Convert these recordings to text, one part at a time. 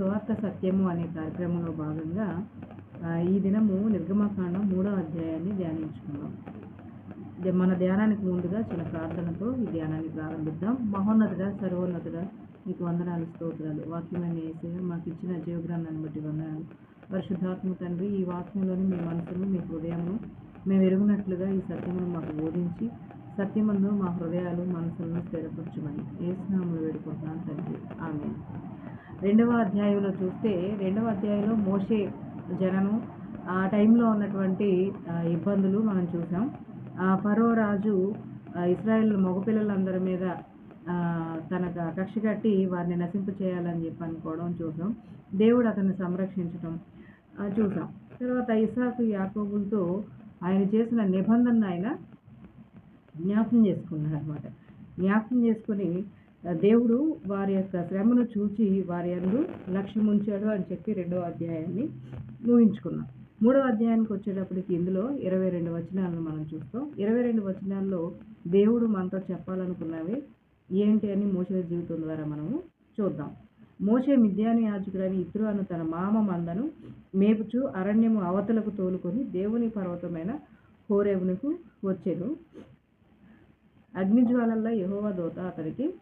సువార్త సత్యము అనే కార్యక్రమంలో భాగంగా ఈ దినము నిర్గమకాండం మూడో అధ్యాయాన్ని ధ్యానించుకుందాం. మన ధ్యానానికి ముందుగా చిన్న ప్రార్థనతో ఈ ధ్యానాన్ని ప్రారంభిద్దాం. మహోన్నతుడ సర్వోన్నతుడ మీకు వందనాలు స్తోత్రాలు. వాక్యమైన వేసే మాకు ఇచ్చిన జీవగ్రంథాన్ని బట్టి వందనాలు. పరిశుద్ధాత్మ తండ్రి ఈ వాక్యంలోని మీ మనసును మీ హృదయము మేము ఎరుగునట్లుగా ఈ సత్యమును మాకు బోధించి సత్యమందు మా హృదయాలు మనసులను స్థిరపరచమని. ఏ స్నామలు వేడుకుంటున్నాను తండ్రి. ఆమె రెండవ అధ్యాయంలో చూస్తే రెండవ అధ్యాయంలో మోషే జనము ఆ టైంలో ఉన్నటువంటి ఇబ్బందులు మనం చూసాం. ఆ, ఫరో రాజు ఇస్రాయల్ మగపిల్లలందరి మీద తనకు కక్ష కట్టి వారిని నశింపు చేయాలని చెప్పి అనుకోవడం చూసాం. దేవుడు అతన్ని సంరక్షించడం చూసాం. తర్వాత ఇసాకు యాకోబులతో ఆయన చేసిన నిబంధన ఆయన జ్ఞాపం చేసుకున్నాడు అనమాట జ్ఞాపం చేసుకుని దేవుడు వారి యొక్క శ్రమను చూచి వారి అందు లక్ష్యం ఉంచాడు అని చెప్పి రెండవ అధ్యాయాన్ని ఊహించుకున్నాం మూడవ అధ్యాయానికి వచ్చేటప్పటికి ఇందులో ఇరవై రెండు వచనాలను మనం చూస్తాం. ఇరవై రెండు వచనాల్లో దేవుడు మనతో చెప్పాలనుకున్నవి ఏంటి అని మోసే జీవితం ద్వారా మనము చూద్దాం. మోసే మిద్యాని యాజకుడని ఇతరు అను తన మామ మందను మేపుచు అరణ్యము అవతలకు తోలుకొని దేవుని పర్వతమైన హోరేవునకు వచ్చాను. అగ్నిజ్వాలల్లో యహోవ దోత అతనికి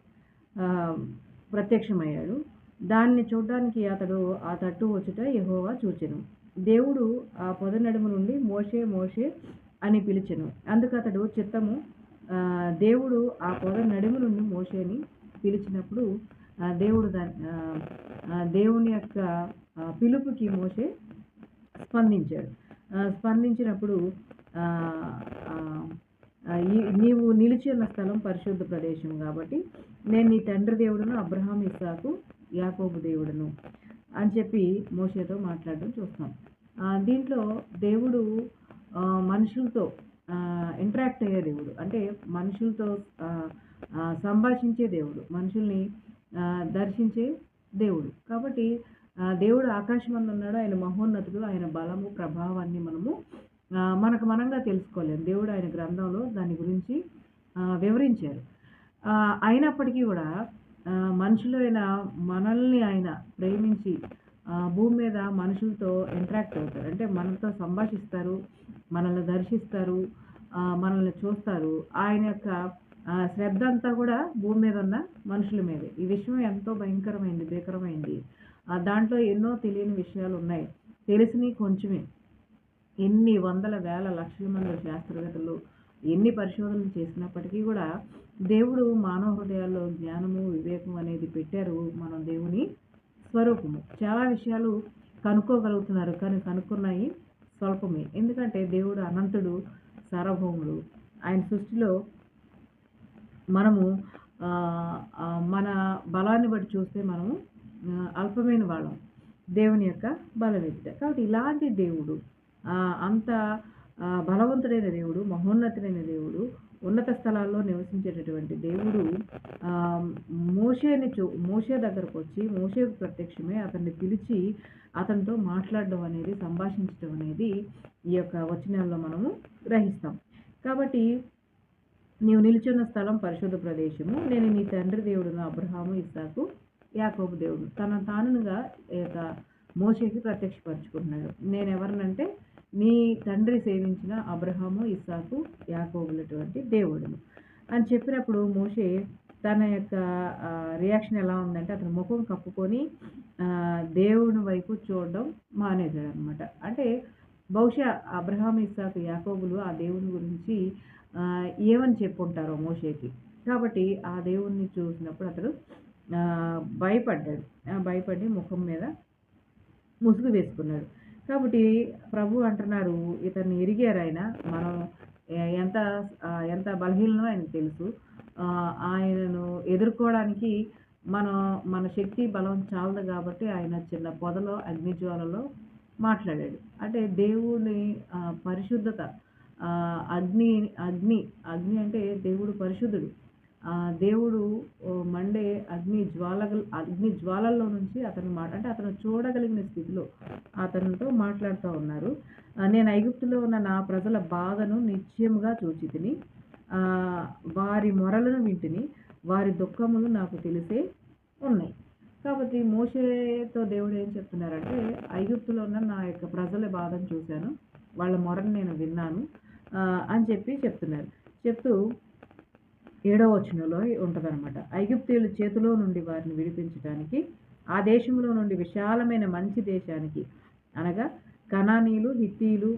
ప్రత్యక్షమయ్యాడు. దాన్ని చూడడానికి అతడు ఆ తట్టు వచ్చుట యహోవా చూచెను. దేవుడు ఆ పొద నడుము నుండి మోషే మోషే అని పిలిచెను. అందుకు అతడు చిత్తము దేవుడు ఆ పొద నడుము నుండి మోషేని పిలిచినప్పుడు దేవుడు దాని దేవుని యొక్క పిలుపుకి మోసే స్పందించాడు. స్పందించినప్పుడు ఈ- నీవు నిలిచి ఉన్న స్థలం పరిశుద్ధ ప్రదేశం కాబట్టి నేను నీ తండ్రి దేవుడును అబ్రహాం ఇస్సాకు యాకోబు దేవుడును అని చెప్పి మోషేతో మాట్లాడడం చూస్తాం. దీంట్లో దేవుడు మనుషులతో ఇంటరాక్ట్ అయ్యే దేవుడు. అంటే మనుషులతో సంభాషించే దేవుడు. మనుషుల్ని దర్శించే దేవుడు. కాబట్టి దేవుడు ఆకాశమందు ఉన్నాడు. ఆయన మహోన్నతుడు. ఆయన బలము ప్రభావాన్ని మనము మనకు మనంగా తెలుసుకోలేము దేవుడు ఆయన గ్రంథంలో దాని గురించి వివరించారు. అయినప్పటికీ కూడా మనుషులైన మనల్ని ఆయన ప్రేమించి భూమి మీద మనుషులతో ఇంటరాక్ట్ అవుతారు. అంటే మనతో సంభాషిస్తారు మనల్ని దర్శిస్తారు మనల్ని చూస్తారు. ఆయన యొక్క శ్రద్ధ అంతా కూడా భూమి మీద ఉన్న మనుషుల మీదే. ఈ విషయం ఎంతో భయంకరమైంది భీకరమైంది. దాంట్లో ఎన్నో తెలియని విషయాలు ఉన్నాయి. తెలిసినవి కొంచెమే. ఎన్ని వందల వేల లక్షల మంది శాస్త్రవేత్తలు ఎన్ని పరిశోధనలు చేసినప్పటికీ కూడా దేవుడు మానవ హృదయాల్లో జ్ఞానము వివేకం అనేది పెట్టారు మనం దేవుని స్వరూపము. చాలా విషయాలు కనుక్కోగలుగుతున్నారు కానీ కనుక్కున్నాయి స్వల్పమే. ఎందుకంటే దేవుడు అనంతుడు సార్వభౌముడు. ఆయన సృష్టిలో మనము మన బలాన్ని బట్టి చూస్తే మనము అల్పమైన వాళ్ళం. దేవుని యొక్క బలవెత్త కాబట్టి ఇలాంటి దేవుడు అంత బలవంతుడైన దేవుడు మహోన్నతుడైన దేవుడు ఉన్నత స్థలాల్లో నివసించేటటువంటి దేవుడు మోషేని చూ మోషే దగ్గరకు వచ్చి మోషే ప్రత్యక్షమే అతన్ని పిలిచి అతనితో మాట్లాడడం అనేది సంభాషించడం అనేది ఈ యొక్క వచనాల్లో మనము గ్రహిస్తాం. కాబట్టి నీవు నిలుచున్న స్థలం పరిశుద్ధ ప్రదేశము. నేను నీ తండ్రి దేవుడును అబ్రహాము ఇస్సాకు యాకోబు దేవుడు తన తానుగా ఈ యొక్క మోషేకి ప్రత్యక్షపరచుకుంటున్నాడు. నేను ఎవరినంటే నీ తండ్రి సేవించిన అబ్రహాము ఇస్సాకు యాకోబులటువంటి దేవుడును. అని చెప్పినప్పుడు మోషే తన యొక్క రియాక్షన్ ఎలా ఉందంటే అతను ముఖం కప్పుకొని దేవుని వైపు చూడడం మానేశాడు అనమాట అంటే బహుశా అబ్రహాం ఇస్సాకు యాకోబులు ఆ దేవుని గురించి ఏమని చెప్పుంటారో మోషేకి. కాబట్టి ఆ దేవుణ్ణి చూసినప్పుడు అతడు భయపడ్డాడు. ఆ, భయపడి ముఖం మీద ముసుగు వేసుకున్నాడు. కాబట్టి ప్రభు అంటున్నారు ఇతన్ని ఎరిగారు ఆయన. మనం ఎంత ఎంత బలహీనో ఆయన తెలుసు. ఆయనను ఎదుర్కోవడానికి మనం మన శక్తి బలం చాలదు కాబట్టి ఆయన చిన్న పొదలో అగ్నిజ్వాలలో మాట్లాడాడు. అంటే దేవుని పరిశుద్ధత అగ్ని అగ్ని అగ్ని అంటే దేవుడు పరిశుద్ధుడు. దేవుడు మండే అగ్ని జ్వాల అగ్ని జ్వాలల్లో నుంచి అతను మాట అంటే అతను చూడగలిగిన స్థితిలో అతనితో మాట్లాడుతూ ఉన్నారు. నేను ఐగుప్తులో ఉన్న నా ప్రజల బాధను నిశ్చయముగా చూచి తిని వారి మొరలను వింటిని. వారి దుఃఖములు నాకు తెలిసే ఉన్నాయి. కాబట్టి మోషేతో దేవుడు ఏం చెప్తున్నారంటే ఐగుప్తులో ఉన్న నా యొక్క ప్రజల బాధను చూశాను. వాళ్ళ మొరను నేను విన్నాను. అని చెప్పి చెప్తున్నారు. చెప్తూ ఏడవ వచనంలో ఉంటుందన్నమాట. ఐగుప్తీయుల చేతిలో నుండి వారిని విడిపించడానికి ఆ దేశంలో నుండి విశాలమైన మంచి దేశానికి అనగా కనానీలు హిత్తీలు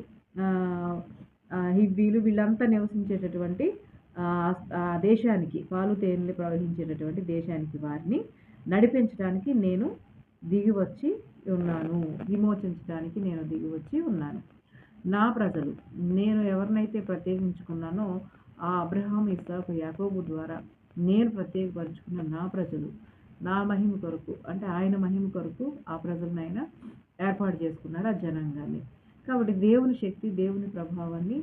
హివ్వీలు వీళ్ళంతా నివసించేటటువంటి ఆ, దేశానికి పాలు తేనెలు ప్రవహించేటటువంటి దేశానికి వారిని నడిపించడానికి నేను దిగివచ్చి ఉన్నాను. విమోచించడానికి నేను దిగివచ్చి ఉన్నాను. నా ప్రజలు నేను ఎవరినైతే ప్రత్యేకించుకున్నానో ఆ అబ్రహాం ఇస్సాకు యాకోబు ద్వారా నేను ప్రత్యేకపరుచుకున్న నా ప్రజలు నా మహిమ కొరకు అంటే ఆయన మహిమ కొరకు ఆ ప్రజలనైనా ఏర్పాటు చేసుకున్నారు ఆ జనాంగాన్ని. కాబట్టి దేవుని శక్తి దేవుని ప్రభావాన్ని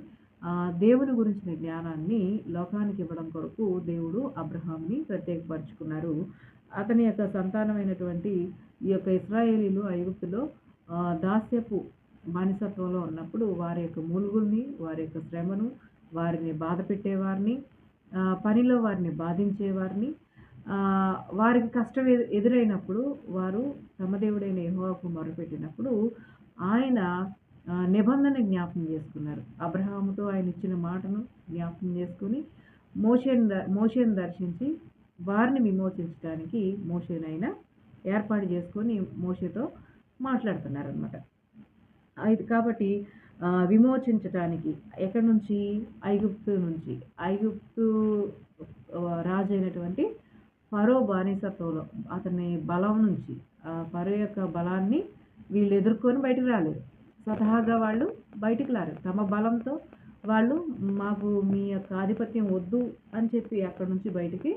దేవుని గురించిన జ్ఞానాన్ని లోకానికి ఇవ్వడం కొరకు దేవుడు అబ్రహాంని ప్రత్యేకపరుచుకున్నారు. అతని యొక్క సంతానమైనటువంటి ఈ యొక్క ఇస్రాయేలీలు ఐగుప్తులో దాస్యపు బానిసత్వంలో ఉన్నప్పుడు వారి యొక్క మూలుగుల్ని వారి యొక్క శ్రమను వారిని బాధ పెట్టేవారిని పనిలో వారిని బాధించేవారిని. వారికి కష్టం ఎదు- ఎదురైనప్పుడు వారు తమ దేవుడైన మొరపెట్టినప్పుడు ఆయన నిబంధన జ్ఞాపం చేసుకున్నారు. అబ్రహాముతో ఆయన ఇచ్చిన మాటను జ్ఞాపకం చేసుకుని మోషేని ద- దర్శించి వారిని విమోచించడానికి మోషేనైనా ఏర్పాటు చేసుకొని మోషేతో మాట్లాడుతున్నారనమాట అయితే కాబట్టి విమోచించటానికి ఎక్కడి నుంచి? ఐగుప్తు నుంచి. ఐగుప్తు రాజు అయినటువంటి ఫరో బానిసత్వంలో అతని బలం నుంచి ఫరో యొక్క బలాన్ని వీళ్ళు ఎదుర్కొని బయటకు రాలేదు. స్వతహాగా వాళ్ళు బయటకు రారు. తమ బలంతో వాళ్ళు మాకు మీ యొక్క ఆధిపత్యం వద్దు అని చెప్పి అక్కడి నుంచి బయటికి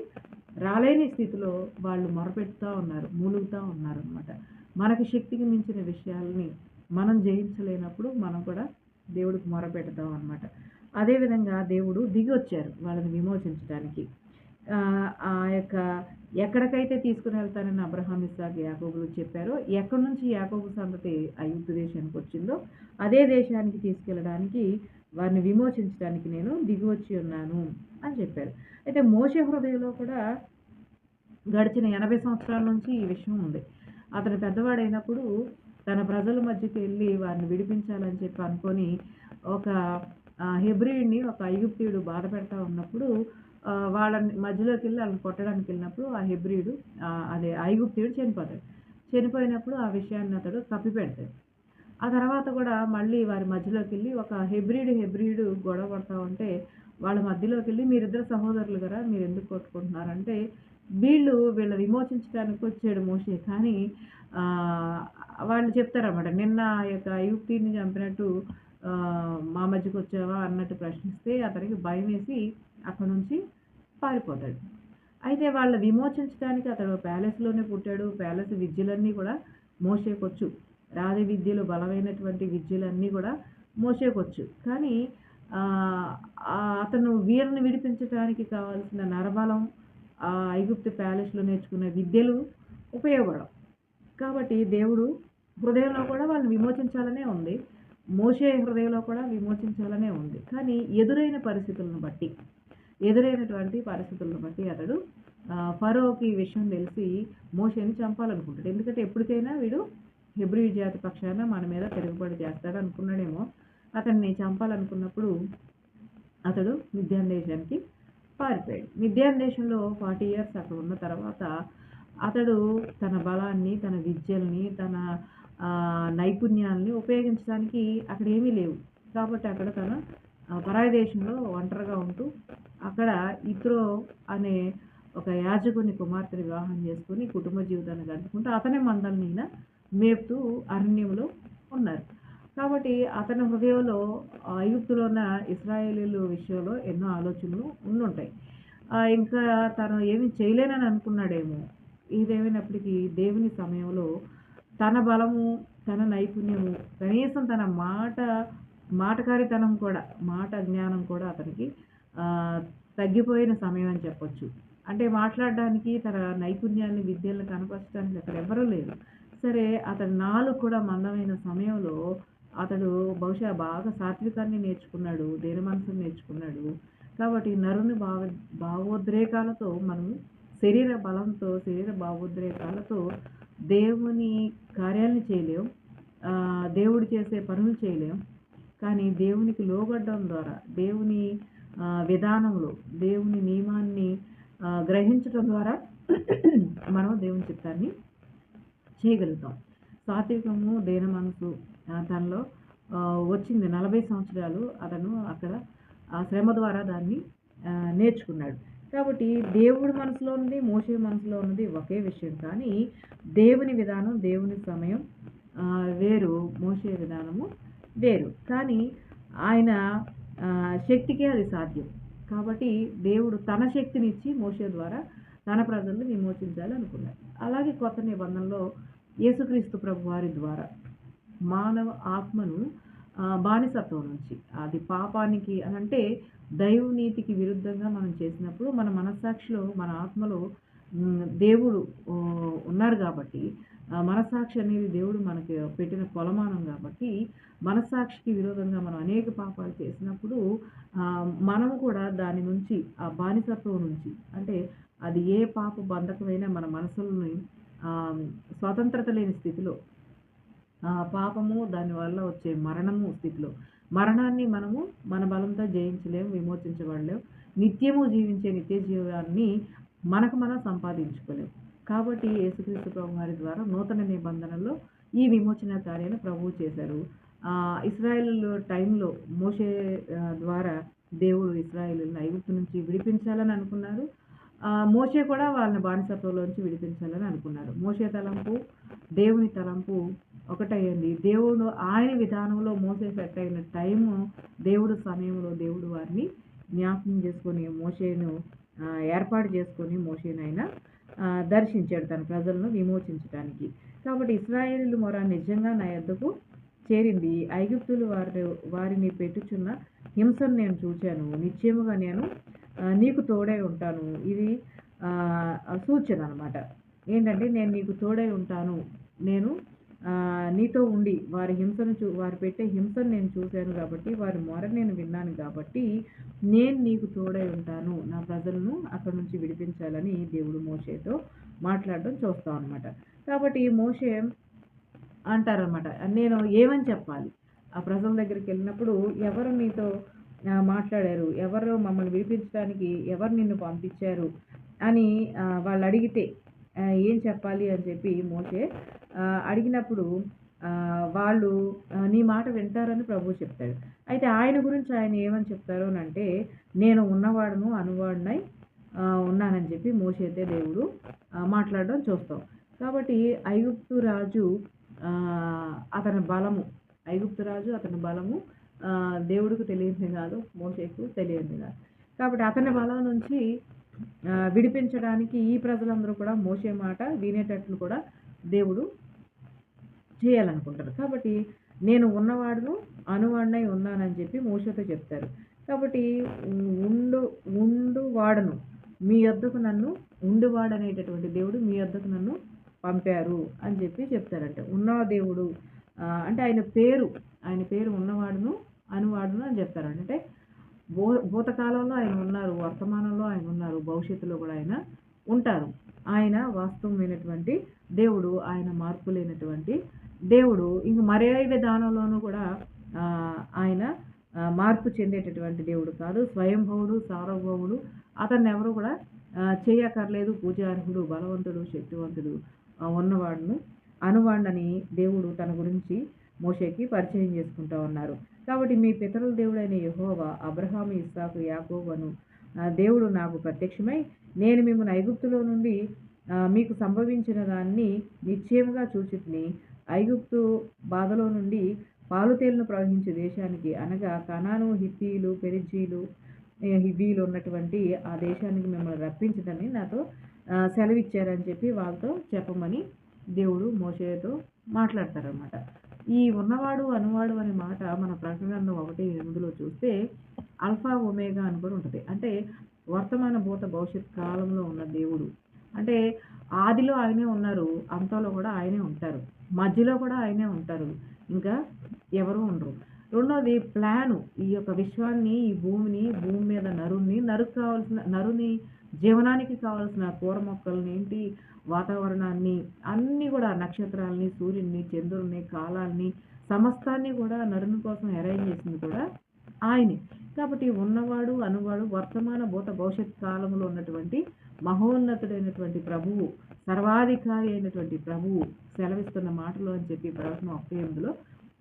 రాలేని స్థితిలో వాళ్ళు మొరపెడుతూ ఉన్నారు మూలుగుతూ ఉన్నారు అనమాట మనకి శక్తికి మించిన విషయాల్ని మనం జయించలేనప్పుడు మనం కూడా దేవుడికి మొరపెడతాం అనమాట అదేవిధంగా దేవుడు దిగి వచ్చారు వాళ్ళని విమోచించడానికి. ఆ, యొక్క ఎక్కడికైతే తీసుకుని వెళ్తానని అబ్రహాం ఇస్సాక్ యాకోబులు చెప్పారో ఎక్కడి నుంచి యాకోబు సంతతి అయుద్ధ దేశానికి వచ్చిందో అదే దేశానికి తీసుకెళ్ళడానికి వారిని విమోచించడానికి నేను దిగి వచ్చి ఉన్నాను అని చెప్పారు. అయితే మోసే హృదయంలో కూడా గడిచిన ఎనభై సంవత్సరాల నుంచి ఈ విషయం ఉంది. అతను పెద్దవాడైనప్పుడు తన ప్రజల మధ్యకి వెళ్ళి వారిని విడిపించాలని చెప్పి అనుకొని ఒక హెబ్రిడ్ని ఒక ఐగుప్తియుడు బాధ పెడతా ఉన్నప్పుడు వాళ్ళ వాళ్ళని మధ్యలోకి వెళ్ళి వాళ్ళని కొట్టడానికి వెళ్ళినప్పుడు ఆ హెబ్రియుడు అదే ఐగుప్తియుడు చనిపోతాడు. చనిపోయినప్పుడు ఆ విషయాన్ని అతడు కప్పిపెడతాడు. ఆ తర్వాత కూడా మళ్ళీ వారి మధ్యలోకి వెళ్ళి ఒక హెబ్రియుడు హెబ్రియుడు గొడవ పడతా ఉంటే వాళ్ళ మధ్యలోకి వెళ్ళి మీరిద్దరు సహోదరులు కదా మీరు ఎందుకు కొట్టుకుంటున్నారంటే వీళ్ళు వీళ్ళ విమోచించడానికి వచ్చాడు మోషే కానీ వాళ్ళు చెప్తారన్నమాట నిన్న ఆ యొక్క యుక్తిని చంపినట్టు మా మధ్యకి వచ్చావా? అన్నట్టు ప్రశ్నిస్తే అతనికి భయం వేసి అక్కడ నుంచి పారిపోతాడు. అయితే వాళ్ళ విమోచించడానికి అతడు ప్యాలెస్లోనే పుట్టాడు. ప్యాలెస్ విద్యలన్నీ కూడా మోసేకొచ్చు రాజ విద్యలు బలమైనటువంటి విద్యలన్నీ కూడా మోసేకొచ్చు కానీ అతను వీరిని విడిపించడానికి కావాల్సిన నరబలం ఆ ఐగుప్తు ప్యాలెస్లో నేర్చుకున్న విద్యలు ఉపయోగపడవు. కాబట్టి దేవుడు హృదయంలో కూడా వాళ్ళని విమోచించాలనే ఉంది. మోసే హృదయంలో కూడా విమోచించాలనే ఉంది. కానీ ఎదురైన పరిస్థితులను బట్టి ఎదురైనటువంటి పరిస్థితులను బట్టి అతడు ఫరోకి ఈ విషయం తెలిసి మోషేని చంపాలనుకుంటాడు. ఎందుకంటే ఎప్పటికైనా వీడు హెబ్రి జాతి పక్షాన మన మీద తిరుగుబాటు చేస్తాడు అనుకున్నాడేమో. అతన్ని చంపాలనుకున్నప్పుడు అతడు మిథ్యాన్ దేశానికి పారిపోయాడు. మిథ్యాన్ దేశంలో ఫార్టీ ఇయర్స్ అక్కడ ఉన్న తర్వాత అతడు తన బలాన్ని తన విద్యల్ని తన నైపుణ్యాలని నైపుణ్యాల్ని ఉపయోగించడానికి అక్కడ ఏమీ లేవు. కాబట్టి అక్కడ తన పరాయ పరాయి దేశంలో ఒంటరిగా ఉంటూ అక్కడ ఇత్రో అనే ఒక యాజకుని కుమార్తెని వివాహం చేసుకుని కుటుంబ జీవితాన్ని గడుపుకుంటూ అతనే మందల్ని మేపుతూ అరణ్యంలో ఉన్నారు. కాబట్టి అతని హృదయంలో ఐగుప్తులో ఉన్న ఇస్రాయేలీలు విషయంలో ఎన్నో ఆలోచనలు ఉండుంటాయి. ఇంకా తను ఏమి చేయలేనని అనుకున్నాడేమో. ఇదేమైనప్పటికీ దేవుని సమయంలో తన బలము తన నైపుణ్యము కనీసం తన మాట మాటకారితనం కూడా మాట జ్ఞానం కూడా అతనికి తగ్గిపోయిన సమయం అని చెప్పొచ్చు. అంటే మాట్లాడడానికి తన నైపుణ్యాన్ని విద్యలను కనపరచడానికి అక్కడ ఎవరూ లేరు. సరే అతని నాలుగు కూడా మందమైన సమయంలో అతడు బహుశా బాగా సాత్వికాన్ని నేర్చుకున్నాడు దేని మనసును నేర్చుకున్నాడు. కాబట్టి నరుని భావ భావోద్రేకాలతో మనం శరీర బలంతో శరీర భావోద్రేకాలతో దేవుని కార్యాలను చేయలేం. దేవుడు చేసే పనులు చేయలేం. కానీ దేవునికి లోబడ్డం ద్వారా దేవుని విధానంలో దేవుని నియమాన్ని గ్రహించడం ద్వారా మనం దేవుని చిత్తాన్ని చేయగలుగుతాం. సాత్వికము దేన మనసు తనలో వచ్చింది నలభై సంవత్సరాలు అతను అక్కడ ఆ శ్రమ ద్వారా దాన్ని నేర్చుకున్నాడు. కాబట్టి దేవుడి మనసులో ఉంది మోసే మనసులో ఉన్నది ఒకే విషయం. కానీ దేవుని విధానం దేవుని సమయం వేరు మోసే విధానము వేరు. కానీ ఆయన శక్తికే అది సాధ్యం. కాబట్టి దేవుడు తన శక్తిని ఇచ్చి మోసే ద్వారా తన ప్రజలను విమోచించాలి అనుకున్నాడు. అలాగే కొత్త నిబంధనలో యేసుక్రీస్తు ప్రభు వారి ద్వారా మానవ ఆత్మను బానిసత్వం నుంచి. అది పాపానికి అని అంటే దైవనీతికి విరుద్ధంగా మనం చేసినప్పుడు మన మనస్సాక్షిలో మన ఆత్మలో దేవుడు ఉన్నారు కాబట్టి ఆ మనస్సాక్షి అనేది దేవుడు మనకి పెట్టిన కొలమానం కాబట్టి మనస్సాక్షికి విరోధంగా మనం అనేక పాపాలు చేసినప్పుడు మనం మనము కూడా దాని నుంచి ఆ బానిసత్వం నుంచి అంటే అది ఏ పాప బంధకమైనా మన మనసుల్ని స్వతంత్రత లేని స్థితిలో పాపము దానివల్ల వచ్చే మరణము స్థితిలో. మరణాన్ని మనము మన బలంతో జయించలేము విమోచించబడలేము. నిత్యము జీవించే నిత్య జీవాన్ని మనకు మనం సంపాదించుకోలేము. కాబట్టి యేసుక్రీస్తు ప్రభు వారి ద్వారా నూతన నిబంధనల్లో ఈ విమోచన కార్యాన్ని ప్రభువు చేశారు. ఇస్రాయేల్ టైంలో మోషే ద్వారా దేవుడు ఇస్రాయేల్ని ఐగుప్తు నుంచి విడిపించాలని అనుకున్నారు. మోసే మోషే కూడా వాళ్ళని బానిసత్వంలోంచి విడిపించాలని అనుకున్నారు. మోషే తలంపు దేవుని తలంపు ఒకటయ్యండి. దేవుడు ఆయన విధానంలో మోసే సెట్ అయిన టైము దేవుడు సమయంలో దేవుడు వారిని జ్ఞాపకం చేసుకొని మోసేను ఏర్పాటు చేసుకొని మోషేనైనా దర్శించాడు తన ప్రజలను విమోచించడానికి కాబట్టి ఇస్రాయేలు మొర నిజంగా నా యొద్దకు చేరింది. ఐగుప్తులు వారి వారిని పెట్టుచున్న హింసను నేను చూశాను నిశ్చయముగా నేను నీకు తోడై ఉంటాను. ఇది సూచన అనమాట ఏంటంటే నేను నీకు తోడై ఉంటాను. నేను నీతో ఉండి వారి హింసను చూ వారు పెట్టే హింసను నేను చూశాను కాబట్టి వారి మొర నేను విన్నాను కాబట్టి నేను నీకు తోడై ఉంటాను. నా ప్రజలను అక్కడ నుంచి విడిపించాలని దేవుడు మోషేతో మాట్లాడడం చూస్తాం అనమాట కాబట్టి మోషే అంటారనమాట నేను ఏమని చెప్పాలి? ఆ ప్రజల దగ్గరికి వెళ్ళినప్పుడు ఎవరు నీతో మాట్లాడారు? ఎవరు మమ్మల్ని విడిపించడానికి ఎవరు నిన్ను పంపించారు? అని వాళ్ళు అడిగితే ఏం చెప్పాలి అని చెప్పి మోసే అడిగినప్పుడు వాళ్ళు నీ మాట వింటారని ప్రభు చెప్తాడు. అయితే ఆయన గురించి ఆయన ఏమని చెప్తారు అని అంటే నేను ఉన్నవాడును అనువాడునై ఉన్నానని చెప్పి మోసైతే దేవుడు మాట్లాడడం చూస్తాం. కాబట్టి ఐగుప్తు రాజు అతని బలము ఐగుప్తు రాజు అతని బలము దేవుడికి తెలియంది కాదు మోసేకు తెలియంది కాదు. కాబట్టి అతని బలం నుంచి విడిపించడానికి ఈ ప్రజలందరూ కూడా మోసే మాట వినేటట్లు కూడా దేవుడు చేయాలనుకుంటారు. కాబట్టి నేను ఉన్నవాడును అనువాడినై ఉన్నానని చెప్పి మోసతో చెప్తారు. కాబట్టి ఉండు ఉండు వాడను. మీ వద్దకు నన్ను ఉండువాడనేటటువంటి దేవుడు మీ వద్దకు నన్ను పంపారు అని చెప్పి చెప్తారంట. ఉన్న దేవుడు అంటే ఆయన పేరు ఆయన పేరు ఉన్నవాడును అనువాడును అని చెప్తారంట. అంటే భూ భూతకాలంలో ఆయన ఉన్నారు వర్తమానంలో ఆయన ఉన్నారు భవిష్యత్తులో కూడా ఆయన ఉంటారు. ఆయన వాస్తవమైనటువంటి దేవుడు ఆయన మార్పు లేనటువంటి దేవుడు ఇంక మరే విధానంలోనూ కూడా ఆయన మార్పు చెందేటటువంటి దేవుడు కాదు. స్వయంభవుడు సార్వభౌముడు అతన్ని ఎవరు కూడా చేయకర్లేదు చేయక్కర్లేదు. పూజార్హుడు బలవంతుడు శక్తివంతుడు ఉన్నవాడును అనువాడని దేవుడు తన గురించి మోషేకి పరిచయం చేసుకుంటా ఉన్నారు. కాబట్టి మీ పితరుల దేవుడైన యహోవా అబ్రహాం ఇస్సాకు యాకోబను దేవుడు నాకు ప్రత్యక్షమై నేను మిమ్మల్ని ఐగుప్తులో నుండి మీకు సంభవించిన దాన్ని నిశ్చయముగా చూచితిని ఐగుప్తు బాధలో నుండి పాలుతేలను ప్రవహించే దేశానికి అనగా కనాను హిత్తీలు పెరిజీలు ఏ, హిబ్బీలు ఉన్నటువంటి ఆ దేశానికి మిమ్మల్ని రప్పించదని నాతో సెలవిచ్చారని చెప్పి వాళ్ళతో చెప్పమని దేవుడు మోషేతో మాట్లాడతారనమాట ఈ ఉన్నవాడు అనువాడు అనే మాట మన ప్రకటనలో ఒకటి ఎనిమిదిలో చూస్తే అల్ఫా ఒమేగా అని కూడా ఉంటుంది. అంటే వర్తమాన భూత భవిష్యత్ కాలంలో ఉన్న దేవుడు. అంటే ఆదిలో ఆయనే ఉన్నారు అంతలో కూడా ఆయనే ఉంటారు. మధ్యలో కూడా ఆయనే ఉంటారు. ఇంకా ఎవరు ఉండరు. రెండోది ప్లాను. ఈ యొక్క విశ్వాన్ని ఈ భూమిని భూమి మీద నరుని నరుకు కావాల్సిన నరుని జీవనానికి కావాల్సిన కూర మొక్కల్ని ఏంటి వాతావరణాన్ని అన్నీ కూడా నక్షత్రాలని సూర్యుడిని చంద్రుడిని కాలాల్ని సమస్తాన్ని కూడా నరుని కోసం అరేంజ్ చేసింది కూడా ఆయనే. కాబట్టి ఉన్నవాడు అనువాడు వర్తమాన భూత భవిష్యత్ కాలంలో ఉన్నటువంటి మహోన్నతుడైనటువంటి ప్రభువు సర్వాధికారి అయినటువంటి ప్రభువు సెలవిస్తున్న మాటలు అని చెప్పి ప్రవచనం ఒకటి ఎనిమిదిలో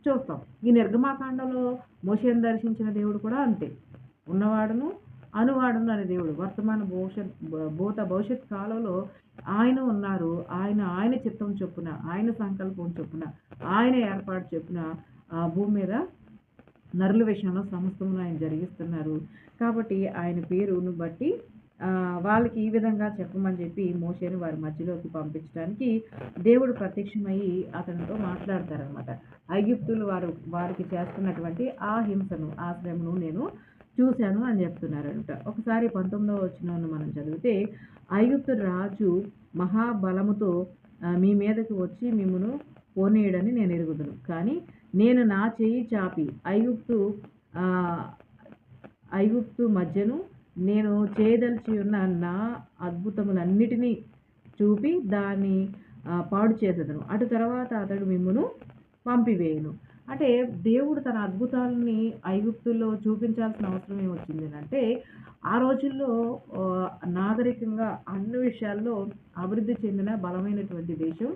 చూస్తాం. ఈ నిర్గమాకాండంలో మోషేను దర్శించిన దేవుడు కూడా అంతే. ఉన్నవాడును అనువాడును అనే దేవుడు. వర్తమాన భవిష్యత్ భూత భవిష్యత్ కాలంలో ఆయన ఉన్నారు. ఆయన ఆయన చిత్తం చొప్పున ఆయన సంకల్పం చొప్పున ఆయన ఏర్పాటు చొప్పున ఆ భూమి మీద నరుల విషయంలో సమస్తమును ఆయన జరిగిస్తున్నారు. కాబట్టి ఆయన పేరును బట్టి వాళ్ళకి ఈ విధంగా చెప్పమని చెప్పి మోషేని వారి మధ్యలోకి పంపించడానికి దేవుడు ప్రత్యక్షమయ్యి అతనితో మాట్లాడతారనమాట ఐగుప్తులు వారు వారికి చేస్తున్నటువంటి ఆ హింసను ఆ శ్రమను నేను చూశాను అని చెప్తున్నారనమాట ఒకసారి పంతొమ్మిదవ వచ్చిన మనం చదివితే ఐగుప్తు రాజు మహాబలముతో మీ మీదకి వచ్చి మిమ్మను పోనీయడని నేను ఎరుగుదును. కానీ నేను నా చేయి చాపి ఐగుప్తు ఐగుప్తు మధ్యను నేను చేయదలిచి ఉన్న నా అద్భుతములన్నిటినీ చూపి దాన్ని పాడు చేసేదను. అటు తర్వాత అతడు మిమ్మును పంపివేయను. అంటే దేవుడు తన అద్భుతాలని ఐగుప్తుల్లో చూపించాల్సిన అవసరం ఏమొచ్చింది అంటే ఆ రోజుల్లో నాగరికంగా అన్ని విషయాల్లో అభివృద్ధి చెందిన బలమైనటువంటి దేశం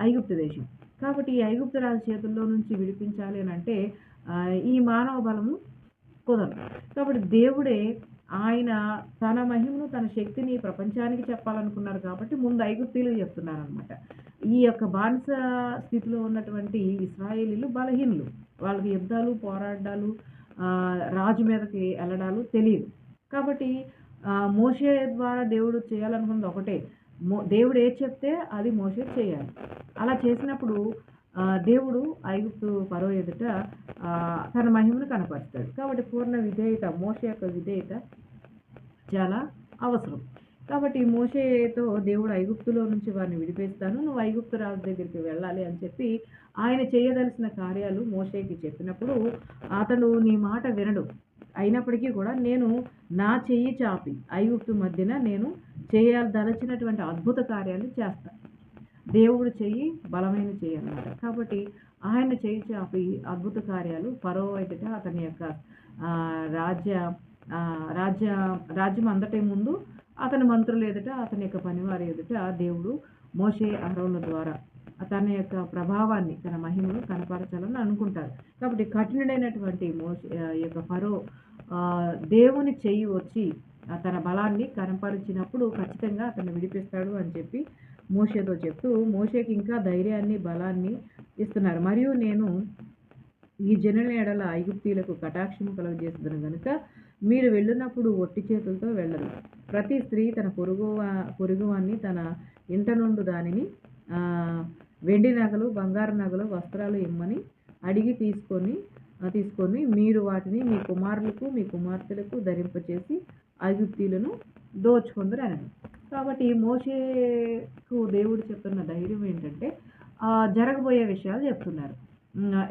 ఐగుప్తు దేశం. కాబట్టి ఈ ఐగుప్తు రాజు చేతుల్లో నుంచి విడిపించాలి అని అంటే ఈ మానవ బలము కుదరదు. కాబట్టి దేవుడే ఆయన తన మహిమను తన శక్తిని ప్రపంచానికి చెప్పాలనుకున్నారు కాబట్టి ముందు ఐగుప్తీలు చెప్తున్నారు అనమాట ఈ యొక్క బానిస స్థితిలో ఉన్నటువంటి ఇస్రాయేలీలు బలహీనులు. వాళ్ళకి యుద్ధాలు పోరాడాలు రాజు మీదకి వెళ్ళడాలు తెలియదు. కాబట్టి మోసే మోషే ద్వారా దేవుడు చేయాలనుకున్నది ఒకటే. మో దేవుడు ఏది చెప్తే అది మోసే చేయాలి. అలా చేసినప్పుడు దేవుడు ఐగుప్తు పరో ఎదుట తన మహిమను కనపరుస్తాడు. కాబట్టి పూర్ణ విధేయత మోషే యొక్క విధేయత చాలా అవసరం. కాబట్టి మోషేతో దేవుడు ఐగుప్తులో నుంచి వారిని విడిపేస్తాను నువ్వు ఐగుప్తు రాజు దగ్గరికి వెళ్ళాలి అని చెప్పి ఆయన చేయదలసిన కార్యాలు మోషేకి చెప్పినప్పుడు అతడు నీ మాట వినడు. అయినప్పటికీ కూడా నేను నా చెయ్యి చాపి ఐగుప్తు మధ్యన నేను చేయదలచినటువంటి అద్భుత కార్యాలు చేస్తాను. దేవుడు చెయ్యి బలమైన చెయ్యి అన్నమాట కాబట్టి ఆయన చేయించే అద్భుత కార్యాలు పరో అయితే అతని యొక్క రాజ్య రాజ్య రాజ్యం అందటే ముందు అతని మంత్రులు ఎదుట అతని యొక్క పనివారి ఎదుట దేవుడు మోషే అహరోల ద్వారా తన యొక్క ప్రభావాన్ని తన మహిమను కనపరచాలని అనుకుంటారు. కాబట్టి కఠినుడైనటువంటి మోషే ఆ, యొక్క ఫరో దేవుని చెయ్యి వచ్చి తన బలాన్ని కనపరిచినప్పుడు ఖచ్చితంగా అతను విడిపిస్తాడు అని చెప్పి మోషేతో చెప్తూ మోషేకి ఇంకా ధైర్యాన్ని బలాన్ని ఇస్తున్నారు. మరియు నేను ఈ జనుల ఎడల ఐగుప్తీలకు కటాక్షము కలుగజేస్తున్న కనుక మీరు వెళ్ళినప్పుడు ఒట్టి చేతులతో వెళ్ళరు. ప్రతి స్త్రీ తన పొరుగు పొరుగువాన్ని తన ఇంట నుండి దానిని వెండి నగలు బంగారు నగలు వస్త్రాలు ఇమ్మని అడిగి తీసుకొని తీసుకొని మీరు వాటిని మీ కుమారులకు మీ కుమార్తెలకు ధరింపచేసి ఐగుప్తీలను దోచుకుందరు అని కాబట్టి మోషేకు దేవుడు చెప్తున్న ధైర్యం ఏంటంటే జరగబోయే విషయాలు చెప్తున్నారు.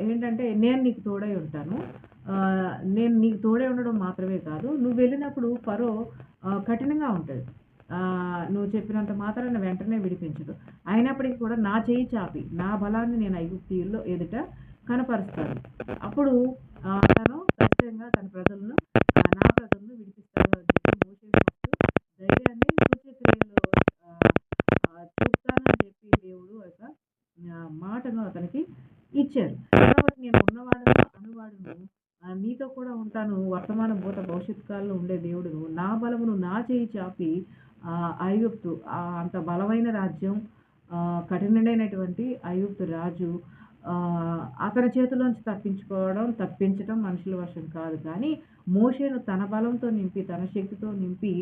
ఏంటంటే నేను నీకు తోడై ఉంటాను. నేను నీకు తోడే ఉండడం మాత్రమే కాదు నువ్వు వెళ్ళినప్పుడు పరో కఠినంగా ఉంటుంది. నువ్వు చెప్పినంత మాత్రాన వెంటనే విడిపించదు. అయినప్పటికీ కూడా నా చేయి చాపి నా బలాన్ని నేను ఐగుప్తీయుల్లో ఎదుట కనపరుస్తాను. అప్పుడు తను ఖచ్చితంగా తన ప్రజలను నా ప్రజలను విడిపిస్తాడు అని చెప్పి మోషే ఫస్ట్ ధైర్యాన్ని సూచక్రియలో ఆ, ఆ, చూపుతానని చెప్పి దేవుడు ఒక ఆ, మాటను అతనికి ఇచ్చారు కాబట్టి నేను ఉన్నవాడును అనువాడును ఆ, నీతో కూడా ఉంటాను వర్తమాన భూత భవిష్యత్ కాలంలో ఉండే దేవుడును నా బలమును నా చేయి చాపి ఐగుప్తు అంత బలమైన రాజ్యం కఠినమైనటువంటి అయుప్తు ఐగుప్తు రాజు అతని చేతిలోంచి తప్పించుకోవడం తప్పించడం మనుషుల వశం కాదు. కానీ మోషేను తన బలంతో నింపి తన శక్తితో నింపి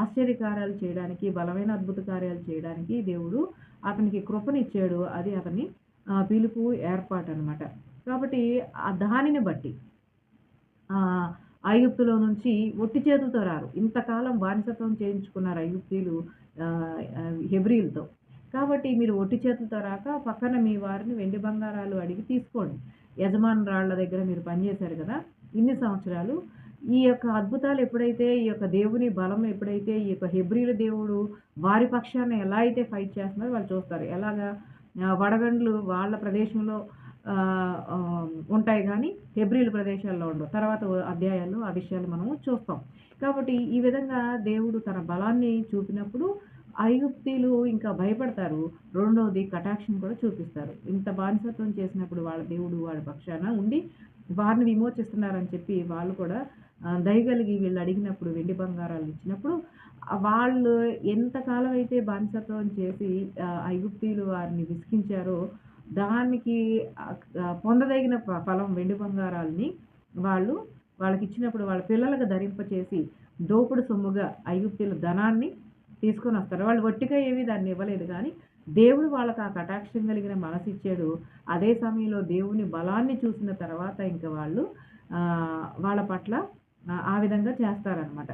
ఆశ్చర్యకార్యాలు చేయడానికి బలమైన అద్భుత కార్యాలు చేయడానికి దేవుడు అతనికి కృపనిచ్చాడు. అది అతని పిలుపు ఏర్పాటు అనమాట కాబట్టి ఆ దానిని బట్టి ఐగుప్తులో నుంచి ఒట్టి చేతులతో రారు. ఇంతకాలం బానిసత్వం చేయించుకున్నారు ఐగుప్తీలు హెబ్రిల్తో హెబ్రీలతో కాబట్టి మీరు ఒట్టి చేతులతో రాక పక్కన మీ వారిని వెండి బంగారాలు అడిగి తీసుకోండి. యజమానురాళ్ళ దగ్గర మీరు పనిచేశారు కదా ఇన్ని సంవత్సరాలు. ఈ యొక్క అద్భుతాలు ఎప్పుడైతే ఈ యొక్క దేవుని బలం ఎప్పుడైతే ఈ యొక్క హెబ్రిల దేవుడు వారి పక్షాన ఎలా అయితే ఫైట్ చేస్తున్నారో వాళ్ళు చూస్తారు. ఎలాగా వడగండ్లు వాళ్ళ ప్రదేశంలో ఉంటాయి కానీ హెబ్రిల్ ప్రదేశాల్లో ఉండవు. తర్వాత అధ్యాయాల్లో ఆ విషయాలు మనము చూస్తాం. కాబట్టి ఈ విధంగా దేవుడు తన బలాన్ని చూపినప్పుడు ఐగుప్తీలు ఇంకా భయపడతారు. రెండవది కటాక్షం కూడా చూపిస్తారు. ఇంత బానిసత్వం చేసినప్పుడు వాళ్ళ దేవుడు వాడి పక్షాన ఉండి వారిని విమోచిస్తున్నారని చెప్పి వాళ్ళు కూడా దయగలిగి వీళ్ళు అడిగినప్పుడు వెండి బంగారాలు ఇచ్చినప్పుడు వాళ్ళు ఎంతకాలం అయితే బానిసత్వం చేసి ఆ, వారిని విసిగించారో దానికి పొందదగిన ఫలం వెండి బంగారాలని వాళ్ళు వాళ్ళకి ఇచ్చినప్పుడు వాళ్ళ పిల్లలకు ధరింపచేసి దోపుడు సొమ్ముగా ఐగుప్తీయుల ధనాన్ని తీసుకొని వస్తారు. వాళ్ళు వట్టిగా ఏమీ దాన్ని ఇవ్వలేదు కానీ దేవుడు వాళ్ళకి ఆ కటాక్షం కలిగిన మనసు ఇచ్చాడు. అదే సమయంలో దేవుని బలాన్ని చూసిన తర్వాత ఇంకా వాళ్ళు వాళ్ళ పట్ల ఆ విధంగా చేస్తారనమాట